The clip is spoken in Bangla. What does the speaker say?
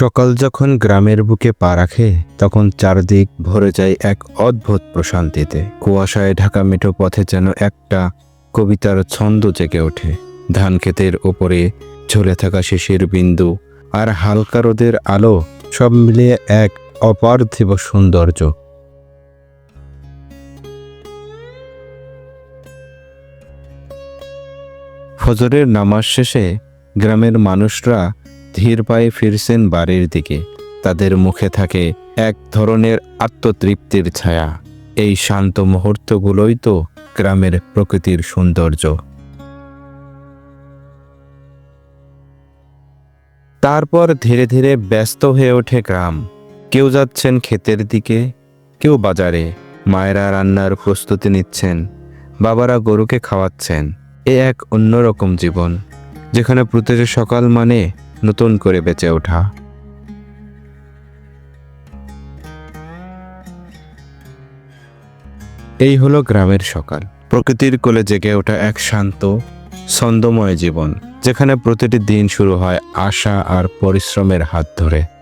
সকাল যখন গ্রামের বুকে পা রাখে, তখন চারদিক ভরে যায় এক অদ্ভুত প্রশান্তিতে। কুয়াশায় ঢাকা মেঠো পথে যেন একটা কবিতার ছন্দ জেগে ওঠে। ধান ক্ষেতের ওপরে ঝুলে থাকা শিশির বিন্দু আর হালকা রোদের আলো সব মিলিয়ে এক অপার্থিব সৌন্দর্য। ফজরের নামাজ শেষে গ্রামের মানুষরা ধীর পায়ে ফিরছেন বাড়ির দিকে। তাদের মুখে থাকে এক ধরনের আত্মতৃপ্তির ছায়া। এই শান্ত মুহূর্তগুলোই তো গ্রামের প্রকৃতির সৌন্দর্য। তারপর ধীরে ধীরে ব্যস্ত হয়ে ওঠে গ্রাম। কেউ যাচ্ছেন ক্ষেতের দিকে, কেউ বাজারে। মায়েরা রান্নার প্রস্তুতি নিচ্ছেন, বাবারা গরুকে খাওয়াচ্ছেন। এ এক অন্যরকম জীবন, যেখানে প্রতিটি সকাল মানে নতুন করে বেঁচে ওঠা। এই হলো গ্রামের সকাল। প্রকৃতির কোলে জেগে ওঠা এক শান্ত, ছন্দময় জীবন, যেখানে প্রতিটি দিন শুরু হয় আশা আর পরিশ্রমের হাত ধরে।